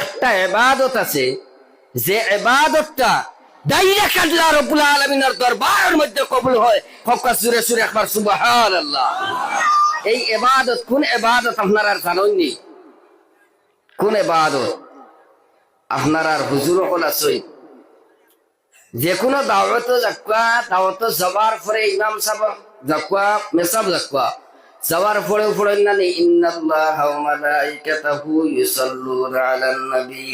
একটা এবাদত আছে, যে এবাদতটা ডাইরেক্ট আল্লাহ রব্বুল আলমিনের দরবারের হয়। এই এবাদত কোন এবাদত কোন এবাদত কোনো দাওয়াত দাওয়াত যাবার পরে ইমাম সাহেব যাকুয়া মেসাব যাকুয়া যাওয়ার পরে পড়েন না নি, ইন্নাল্লাহ ওয়া মালাইকাতাহু ইউসাল্লুনা আলান নবী।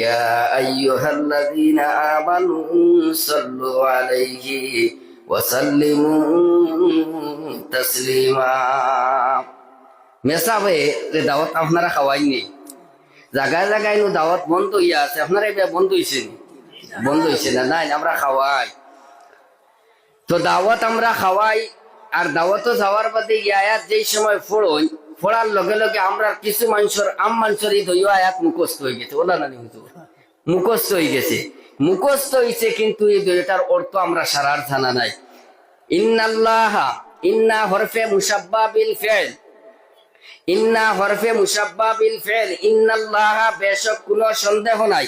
ইয়া আইয়ুহাল্লাযীনা আমানু সাল্লু আলাইহি ওয়া সাল্লিমু তাসলিমা। মেসাবে যে দাওয়াত আপনারা খাওয়াইনি জায়গায় জায়গায় দাওয়াত বন্ধ হইয়া আছে, আপনারা এটা বন্ধ হয়েছে বন্ধ হয়েছে না? নাই, আমরা খাওয়াই। তো দাওয়াত আমরা খাওয়াই আর দাওয়াত যাওয়ার বাদে এই আয়াত যেই সময় ফোড়ই ফোড়ার লগে লগে আমরা কিছু মানুষের, আম মানুষের এই দইও আয়াত মুখস্থ হয়ে গেছে। ওলা না হুজুর মুখস্থ হয়ে গেছে। মুখস্থ হয়েছে কিন্তু এই দইটার অর্থ আমরা সারার জানা নাই। ইন্নাল্লাহ, ইন্না হরফে মুসাব্বা বিল ফেল। ইন্না হরফে মুসাব্বা বিল ফেল। ইন্নাল্লাহ, বেশক কোনো সন্দেহ নাই।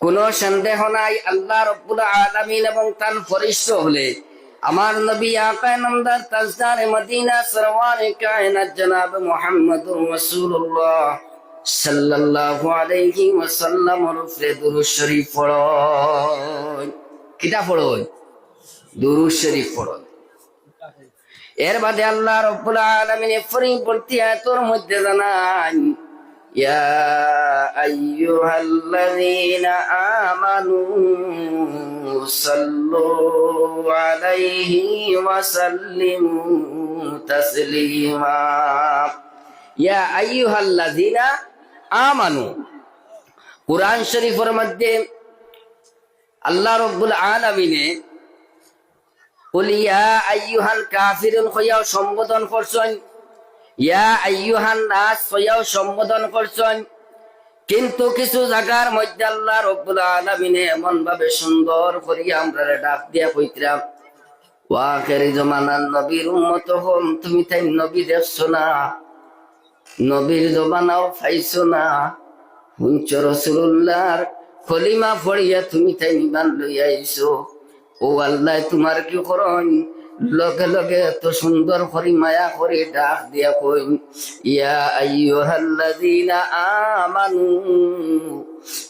কোন সন্দেহ নাই, আল্লাহ রব্বুল আলামিন এবং তার ফরিষ্ঠ হলে। আমার নবী আকা নামদার তাজদার মদিনা সরওয়ার কায়নাত জনাব মুহাম্মদুর রাসূলুল্লাহ সাল্লাল্লাহু আলাইহি ওয়াসাল্লাম রফরে দুরূদ শরীফ পড়ো কিটা পড়ো দুরূদ শরীফ পড়ো এর বাদে আল্লাহ রব্বুল আলামিন ফরি পড়তি আয়াতের মধ্যে জানান ইয়া আইয়ুহাল্লাযীনা আমানু সাল্লু আলাইহি ওয়া সাল্লিমু তাসলিমা ইয়া আইয়ুহাল্লাযীনা আমানু কুরআন শরীফের মধ্যে আল্লাহ রব্বুল আলামিনে বলি ইয়া আইয়ুহাল কাফিরুন কইয়াও সম্বোধন করছেন ইয়া কইয়াও সম্বোধন করছেন। কিন্তু কিছু জায়গার মধ্যে আল্লাহ রব্বুল আলামিনে এমন ভাবে সুন্দর করিয়া আমরা ডাক দিয়া হম তুমি নবী দেখছ না? জমানাও না? হুঞ্চ তুমি তোমার কি করন লগে লগে এত সুন্দর করি মায়া করে ডাক দিয়া কই, ইয়া আইয়ুহাল্লাযীনা আমানু,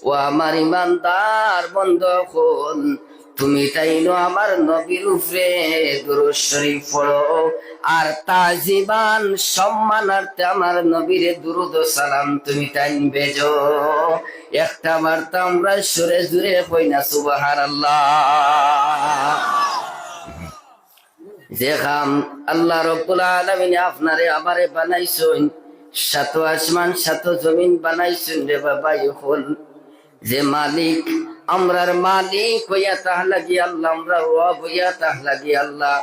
ও আমার ইমানদার বন্ধ হল তুমি তাই নো আমার নবীর উপরে দুরূদ শরীফ পড়ো, আর তাজিবান সম্মানার্থে আমার নবীর দুরুদ সালাম তুমি তাই বেজো। একটা বার্তা আমরা সুরে জুড়ে কই না, সুবহানাল্লাহ। যে খাম আল্লাহ রব্বুল আলামিন আপনারে আমারে বানাইছেন, সাত আসমান, সাত জমিন বানাইছেন রে বাবা ইহল যে মালিক, আমরার মালিক হইয়া তাহ লাগি আল্লাহ, আমরা রব হইয়া তাহ লাগি আল্লাহ।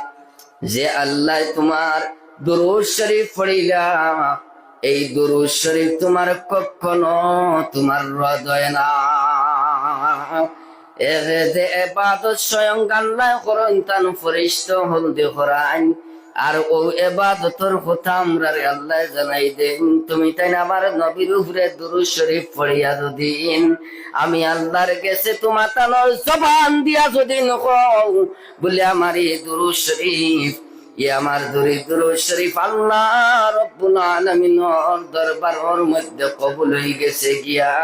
যে আল্লাহ তোমার দুরুদ শরীফ পড়িলা, এই দুরুদ শরীফ তোমার কখনো তোমার হৃদয় না। এবাদত স্বয়ং তান কথা দেন। তুমি তাই আমার নবীর উপরে দুরু শরীফ পড়িয়া যদিন আমি আল্লাহর গেছে তোমার তানোর জবান দিয়া যদি নক বলে আমার এই দুরু শরীফ আমার দরিদ্র শরীফ আল্লাহ রব্বুল আলামিনের দরবারের মধ্যে কবুল হয়ে গেছে গিয়া।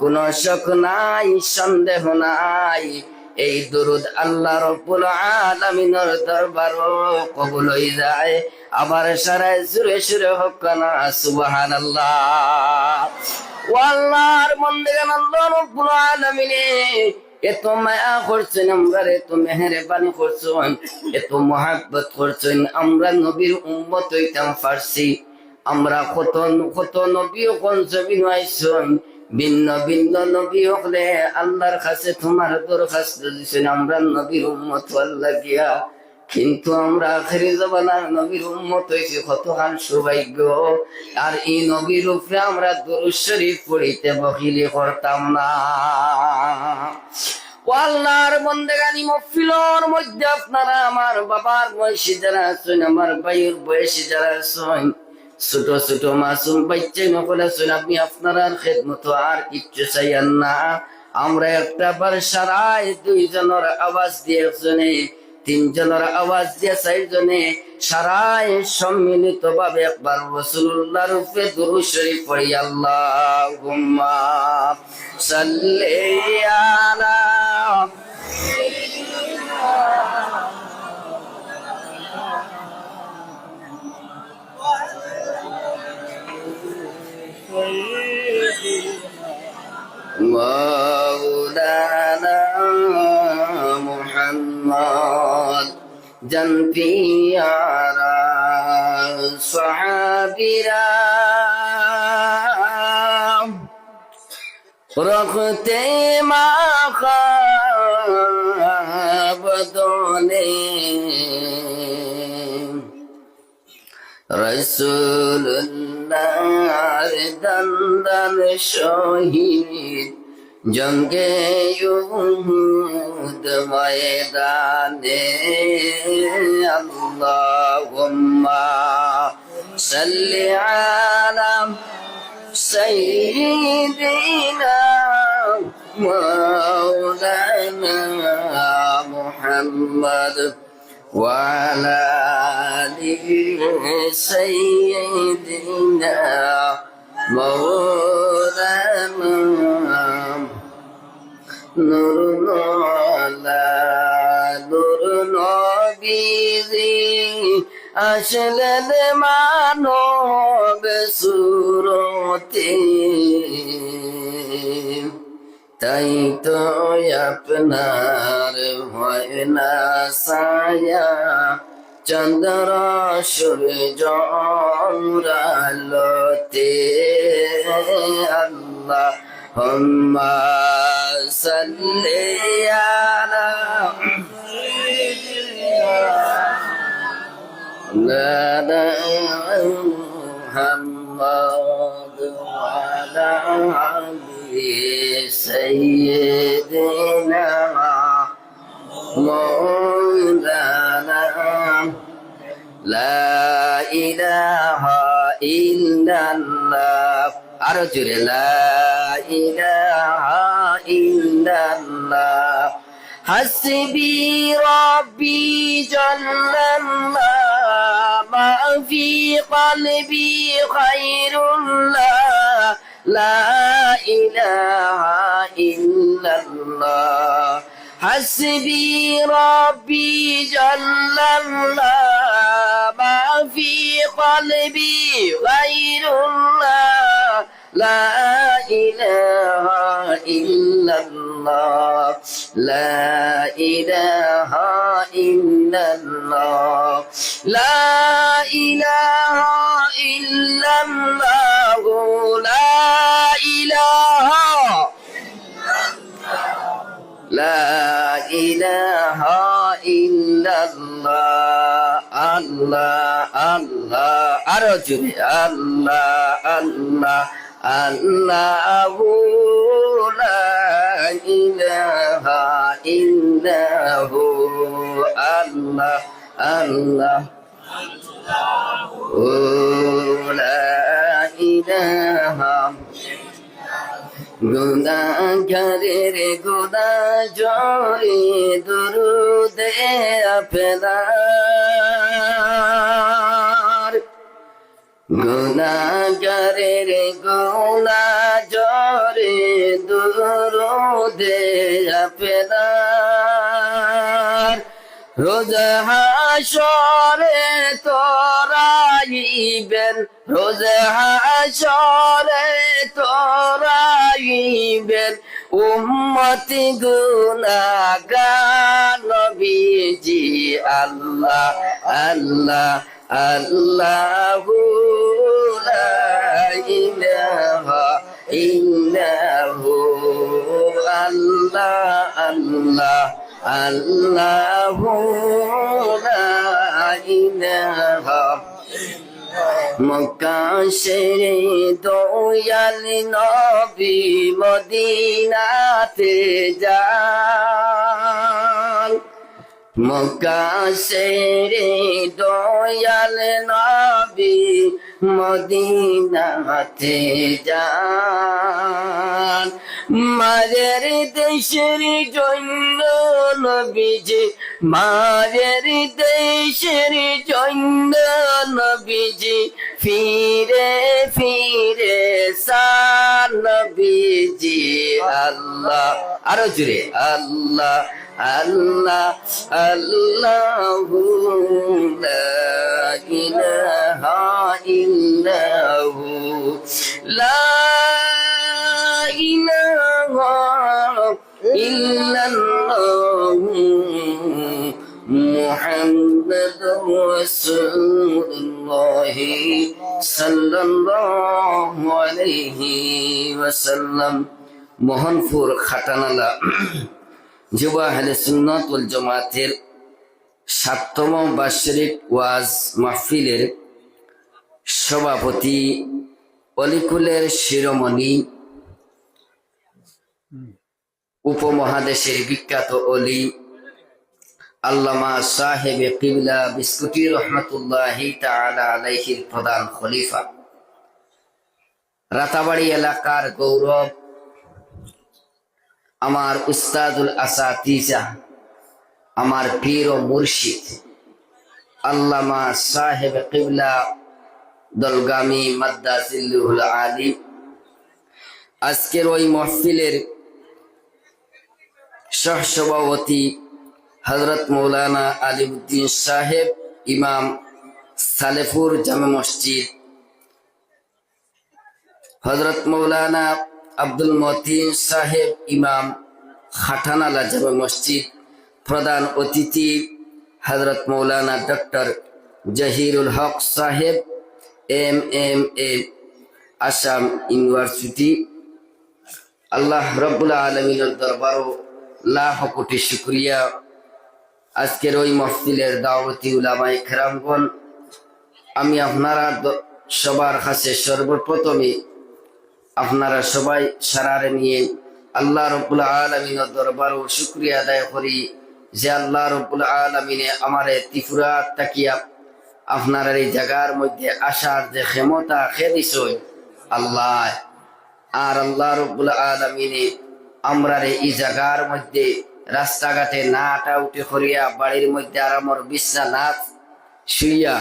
কোন শক নাই, সন্দেহ নাই। এই দুরুদ আল্লাহ রব্বুল আলামিনের দরবার কবুল হয়ে যায়। আবার সারায় সুরে সুরে হোক না, সুবহানাল্লাহ। ও আল্লাহর মন্দিরে আল্লাহ রব্বুল আলামিনে এত মায়া করছেন, আমরা করছেন। এত মহাব্বত করছেন, আমরা নবীর উম্মত হইতাম পারছি আমরা কত কত নবী কোন ছবি নাইছেন ভিন্ন ভিন্ন নবী হলে আল্লাহর কাছে তোমার দরখাস্ত দিছেন, আমরা নবীর উম্মত আল্লাহ গিয়া কিন্তু আমরা আখেরি জবানার নবীর উম্মত হয়েছি কতখান সৌভাগ্য। আর এই নবীর উপরে আমরা দরুদ শরীফ পড়িতে বকিলি করতাম না। আল্লাহর বন্দেগানি মফিলর মধ্যে আপনারা আমার বাবার বয়সী যারা আছেন, আমার ভাইয়ের বয়সী যারা আছেন, ছোট ছোট মাসুম বাচ্চা নকলে শুন আপনি আপনার আর খেদমত আর কিচ্ছু চাইয়েন না। আমরা একটা বার সারাই দুইজনের আওয়াজ দিয়ে শুনে তিনজনের আওয়াজ দিয়ে চারজনে সারাই সম্মিলিত ভাবে একবার রসুল্লাহ রূপে দুরু শরীফ পড়ি আল্লাহ সাল্লি প্রিয়ারা সাহাবিরা। রখতে মাখাবদনে রসুল দন্দন শহীদ জঙ্গে ইউহুদ ময়দানে আল্লাহুম্মা সাল্লি আলা সাইয়্যিদিনা মাওলানা মুহাম্মদ وعلى آله سيدنا مولانا আসলেন মানব সুরতে তাই তো আপনার হয় না সায়া চন্দ্র সূর্য আল্লাহ اللهم صل على مولانا محمد وعلى آله سيدنا مولانا. لا إله إلا الله. আরও জুড়ে হসবি রবি জল্লাল্লাহ ফি কলবি খৈরুল্লাহ লা ইলাহা ইল্লাল্লাহ। হসবি রবি জল্লাল্লাহ মা ফি কলবি لا إله إلا الله. لا إله إلا الله. لا إله إلا الله. لا إله. لا إله إلا الله. الله الله أرجو الله الله. الله لا إله إلا هو الله الله لا إله গুনাগারের গুনা জরে দুরুদে আপনার গুনাগারের আপনার রোজ হাসরে তোরাইবেন, রোজ হাসরে তোরাইবেন। উম্মতি গুনাগান নবীজি, আল্লাহ আল্লাহ আল্লাহ লা ইলাহা আল্লাহ আল্লাহ আল্লাহ লা ইলাহা। মক্কা শেরে দয়াল নবী মদিনাতে যান। মকাশেরে দয়াল নবী মদিনাতে যান। মায়ের দেশের জন্য নবীজি, মায়ের দেশের জন্য নবীজি, ফিরে ফিরে সার নবীজি, আল্লাহ। আরও জুড়ে আল্লাহ। আল্লাহ আল্লাহ লা ইলাহা ইল্লাহু লা ইলাহা ইল্লাল্লাহু মুহাম্মাদুর রাসূলুল্লাহ সাল্লাল্লাহু আলাইহি ওয়াসাল্লাম মোহনপুর খাটানালা জামাতের সাততম বার্ষিক ওয়াজ মাহফিলের সভাপতি অলিকুলের শিরোমণি উপমহাদেশের বিখ্যাত অলি আল্লামা সাহেব কিবলা বিস্কুটি রহমতুল্লাহি প্রধান খলিফা। রাতাবাড়ি এলাকার গৌরব আমার উস্তাদুল আসাতিজা, আমার পীর ও মুর্শিদ, আল্লামা সাহেব কিবলা দলগামী মাদ্দাসিল্লুহুল আলী আজকের ওই মহফিলের সহসভাপতি হজরত মৌলানা আলিউদ্দিন সাহেব, ইমাম সালেফুর জামে মসজিদ। হজরত মৌলানা আব্দুল মতিন সাহেব ইমাম খাটানালা জামে মসজিদ, প্রধান অতিথি হজরত মৌলানা doctor Zahirul Haq Saheb, M M A, Assam university. Allah রব্বুল আলমিনের দরবারও লাখ কোটি শুক্রিয়া। আজকের ওই মহফিলের দাওয়াতি উলামাই খেরামগণ আমি আপনারা সবার কাছে সর্বপ্রথমে আপনারা সবাই সারারে নিয়ে আল্লাহ রব্বুল আলমিনের দরবারও শুক্রিয়া আদায় করি যে আল্লাহ রব্বুল আলমিনে আমারে ত্রিপুরা তাকিয়া আপনার এই জায়গার মধ্যে আসার যে ক্ষমতা খেদিস আল্লাহ। আর আল্লাহ রব্বুল আলমিনে আমরা এই জায়গার মধ্যে রাস্তাঘাটে না আটা উঠে করিয়া বাড়ির মধ্যে আর আমার বিছনা শুইয়া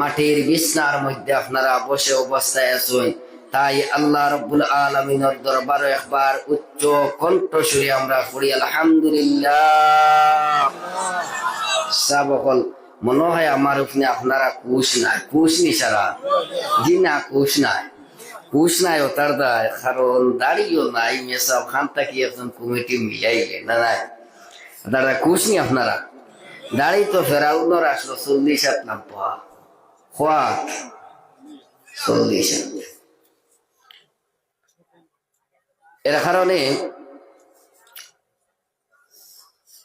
মাটির বিছনার মধ্যে আপনারা বসে অবস্থায় আছেন। তাই আল্লাহ রব্বুল আলমিনের দরবার একবার উচ্চ কণ্ঠ সুরে আমরা করি আলহামদুলিল্লাহ। মনে হয় আমার উপরে আপনারা কুশ নাই, কুশ নি সারা। জি না, কুশ নাই। কুশ নাই ওটার দায়, কারণ দাঁড়িয়েও নাই মেসব খান থাকি একজন কমিটি মিলাইলে, না নাই? দাদা কুশ নি আপনারা। দাড়ি তো ফেরাউনর আসলো চল্লিশ হাত নাম পাওয়া খোয়া চল্লিশ হাত। এর কারণে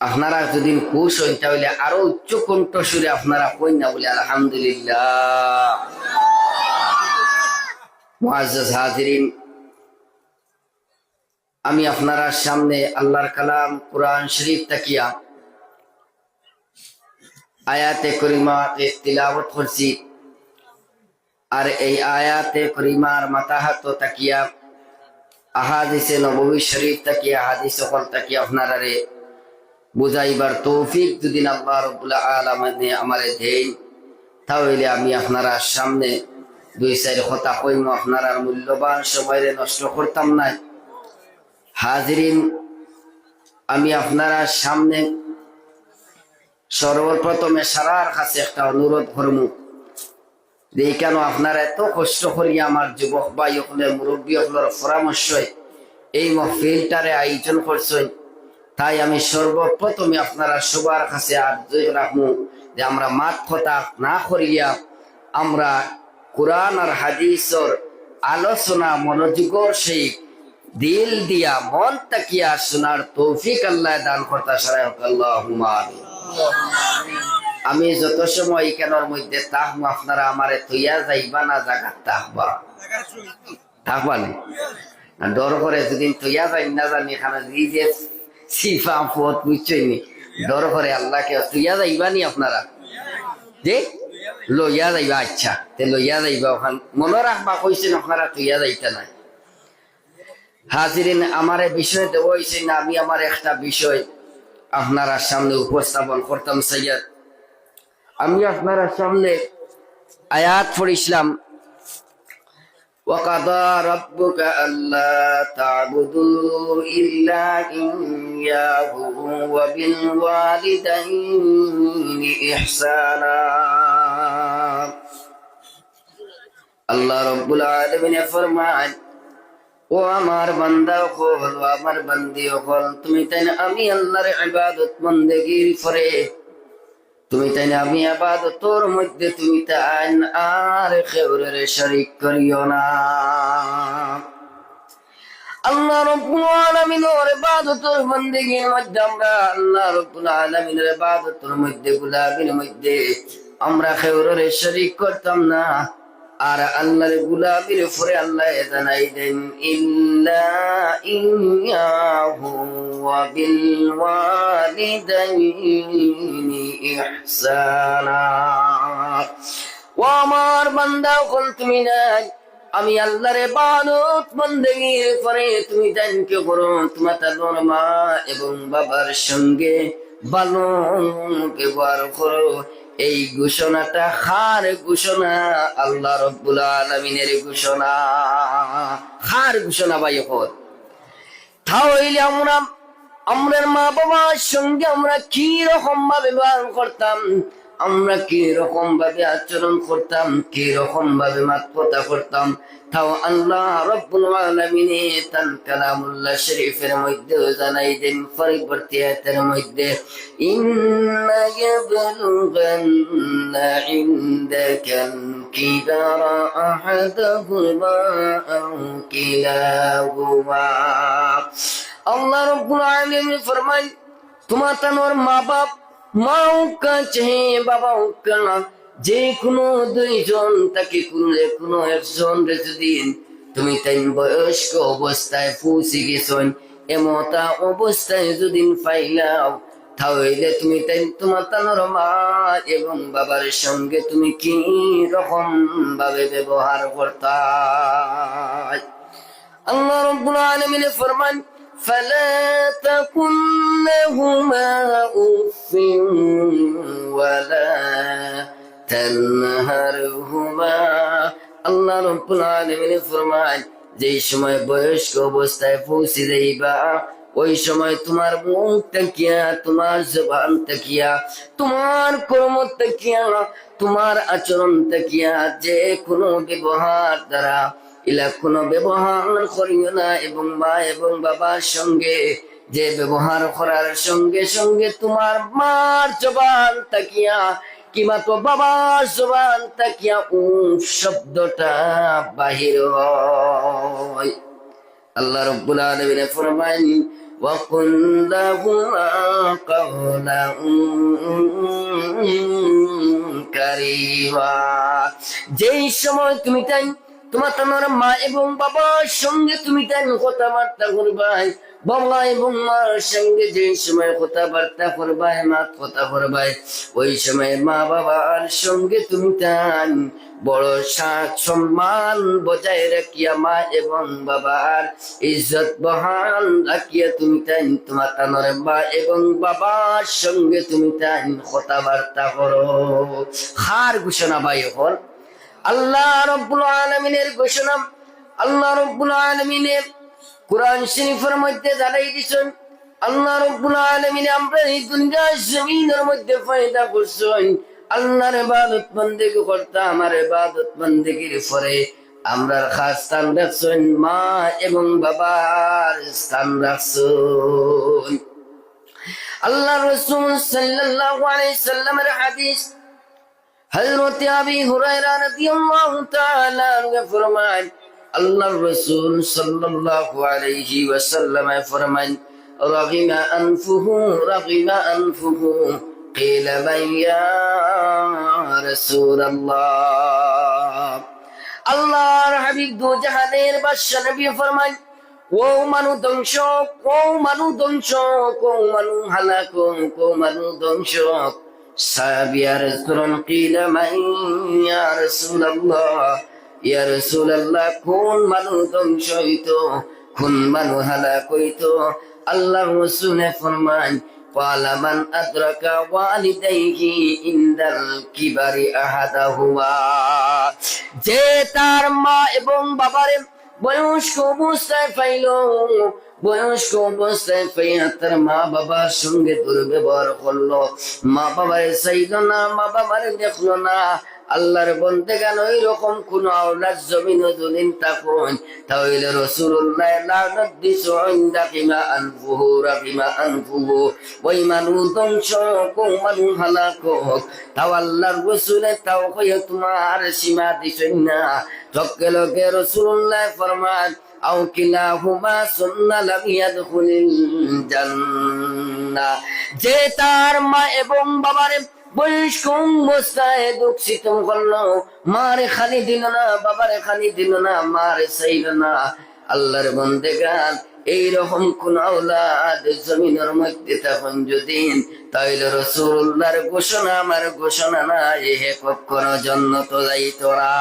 আপনারা যদি খুশ হন তাহলে আরও উচ্চ কণ্ঠ সুরে আপনারা কই না বলে আলহামদুলিল্লাহ। হাজিরিন, আমি আপনারা সামনে আল্লাহর কালাম কোরআন শরীফ তাকিয়া আয়াতে করিমাতে তিলাওয়াত করছি, আর এই আয়াতে করিমার মাতাহাত তাকিয়া আহাদিসে নবী শরীফ তাকিয়া, আহাদিস সকল তাকিয়া আপনারা রে বুঝাইবার তৌফিক যদি আল্লাহ রব্বুল আলমিনে আমারে দেন, তাহলে আমি আপনারা সামনে দুই চার কথা কইম আপনারা মূল্যবান সময় নষ্ট করতাম না। হাজিরিন, আমি আপনারা সামনে সর্বপ্রথমে সারার কাছে একটা অনুরোধ করব যে কেন আপনারা এত কষ্ট করি আমার যুবক মুরব্বী এই মহফিলটারে আয়োজন তাই আমি সর্বপ্রথমে আপনারা সবার কাছে রাখব যে আমরা মাত কথা না করিয়া আমরা কোরআন আর হাদিসর আলোচনা, মনোযোগর সেই দিল দিয়া মন তাকিয়া শোনার তৌফিক আল্লাহ দান করতা সারাই আল্লাহ আমি যত সময় এখানের মধ্যে তাহবো আপনারা আমারে তৈয়া যাইবা না, জাগাত তাহবা থাকবা নি? ডর করে যদি তৈয়া যাই, না জানি এখানে এই যে সিফা পথ বুঝছই নি? ডর করে আল্লাহকে তুইয়া যাইবানি আপনারা? যে? লইয়া যাইবা আচ্ছা। তে লইয়া যাইবা, ওখান মনে রাখবা, কইছেন আপনারা তুইয়া যাইতা নাই। হাজিরিন, আমার বিষয় দেওয়া হয়েছে না, আমি আমার একটা বিষয় আপনারা সামনে উপস্থাপন করতাম, সৈয়দ। আমি আপনারা সামনে আয়াত পড়িছিলাম وقضى ربك ألا تعبدوا إلا إياه وبالوالدين إحسانا আল্লাহ রব্বুল আলমিনে ফরমান ও আমার বান্দা হল ও আমার বান্দি হল তুমি তাই না আমি আল্লাহর ইবাদত বন্দেগির করে তুমি তাই আমি আবাদতর মধ্যে তুমি তাই আর খেউরের শরিক করিও না। আল্লাহ রব্বুল আলামিনের ইবাদতের মধ্যে আমরা আল্লাহ রব্বুল আলামিনের ইবাদতের মধ্যে গুলাবির মধ্যে আমরা খেউরের শরিক করতাম না। আর আল্লাহর গুলাবির উপরে আল্লাহ জানাই দেন, ইল্লা ও আমার বান্দা কোন তুমি নাই। আমি আল্লাহর ইবাদত বন্দেগি করে তুমি জানকে করো, তোমার তার মা এবং বাবার সঙ্গে ভালো ব্যবহার করো। এই ঘোষণাটা হার ঘোষণা, আল্লাহ রব্বুল আলমিনের ঘোষণা। হার ঘোষণা ভাই হল তাহলে আমরা, আমরার মা বাবার সঙ্গে আমরা কি রকম ভাবে ব্যবহার করতাম? আমরা কি রকম ভাবে আচরণ করতাম কি রকম ভাবে মাতপতা করতাম, তাও আল্লাহ রব্বুল আলামিনে তান কালামুল্লাহ শরীফের মধ্যে জানাই দেন, পরবর্তী আয়াতের মধ্যে, ইন্না ইয়াবলুগান্না ইনদাকাল কিবারা আহাদাহুমা আও আল্লাহ রব্বুল আলামিন ফরমান তোমার তানোর মা বাপ যে কোনো দুইজন, তাকে কোনো একজন তুমি তাই বয়স্ক অবস্থায় পৌঁছে গেছেন এমতা অবস্থায় যদি পাইলাও তাহলে তুমি তাই তোমার তানোর মা এবং বাবার সঙ্গে তুমি কি রকম ভাবে ব্যবহার করতা আল্লাহ রব্বুল আলামিন ফরমান فلا تكن لهما أف ولا تنهرهما আল্লাহ রব্বুল আলামিন ফরমান যেই সময় বয়স্ক অবস্থায় পৌঁছে যাইবা ওই সময় তোমার মুখ তাকিয়া তোমার জবান তাকিয়া তোমার কর্ম তাকিয়া তোমার আচরণ তাকিয়া যে কোনো ব্যবহার দ্বারা ইলা কোনো ব্যবহার করিও না এবং মা এবং বাবার সঙ্গে যে ব্যবহার করার সঙ্গে সঙ্গে তোমার মার জবান তাকিয়া কিংবা তো বাবার জবান তাকিয়া উ শব্দটা বাহির হয় আল্লাহ রব্বুল আলামিন ফরমান وقل لهما قولا كريما যেই সময় তুমি তাই তোমার তোমার মা এবং বাবার সঙ্গে তুমি তাই কথাবার্তা করবাই বাবা এবং মার সঙ্গে যে সময় কথাবার্তা করবাই মা কথা করবাই ওই সময় মা বাবার সঙ্গে তুমি তাই বড় সাত সম্মান বজায় রাখিয়া মা এবং বাবার ইজ্জত বহান রাখিয়া তুমি তাই তোমার তানোর মা এবং বাবার সঙ্গে তুমি তাই কথাবার্তা করো। হার ঘোষণা বাই হল আল্লাহ রব্বুল আলমিনের ঘোষণা, আল্লাহ রব্বুল আলমিনের কোরআন শরীফের মধ্যে জানাই দিছেন, আল্লাহ রব্বুল আলমিন আমরা এই দুনিয়া জমিনের মধ্যে ফায়দা করছেন। আল্লাহর ইবাদত করতাম আমার ইবাদত পরে খাস স্থান রাখছেন, মা এবং বাবার স্থান রাখছেন। আল্লাহ রসুল সাল্লাল্লাহু আলাইহি সাল্লামের হাদিস হযরত আবি হুরায়রা রাদিয়াল্লাহু তাআলা আনহু ফরমান আল্লাহর রাসূল সাল্লাল্লাহু আলাইহি ওয়াসাল্লাম ফরমান رغم أنفه رغم أنفه قيل من يا رسول الله আল্লাহর হাবিব দু জাহানের বাদশা নবী ফরমান ও মানু ধ্বংস ও মানু ধ্বংস কো মানু হালাক কো মানু ধ্বংস সাবিয়া রাসূলুন কিলা মান ইয়া রাসূলুল্লাহ ইয়া রাসূলুল্লাহ কোন মানু ধ্বংস হইতো কোন মানু হালাক হইতো আল্লাহ রাসূল ফরমান قال من أدرك والديه عند الكبر أحدهما যে তার মা এবং বাবারে বয়স্ক অবস্থায় পাইল বয়স্ক অবস্থায় তার মা বাবার সঙ্গে দুর্ব্যবহার করল। মা বাবারে চাইল না মা বাবারে দেখল না। আল্লাহর বলতে গেল ওই রকম কোন আওলাদ জমিন দুদিন থাকুন। তাহলে রসুল্লাহ ওই ধ্বংস হালাক তাও আল্লাহর রসুলে তাও তোমার সীমা না। লোকে রসুল্লাহ ফরমান أو كلاهما سن لم يدخل الجنة যে তার মা এবং বাবারে বয়স্ক অবস্থায় দুঃখিত করলো মারে খালি দিল না বাবারে খালি দিল না মারে চাইল না আল্লাহর বন্দে গান এইরকম কোন আওলাদ জমিনের মধ্যে তখন যদি তাইলে রসুল্লাহর ঘোষণা আমার ঘোষণা না এ কখনো জন্য তো যাইতো না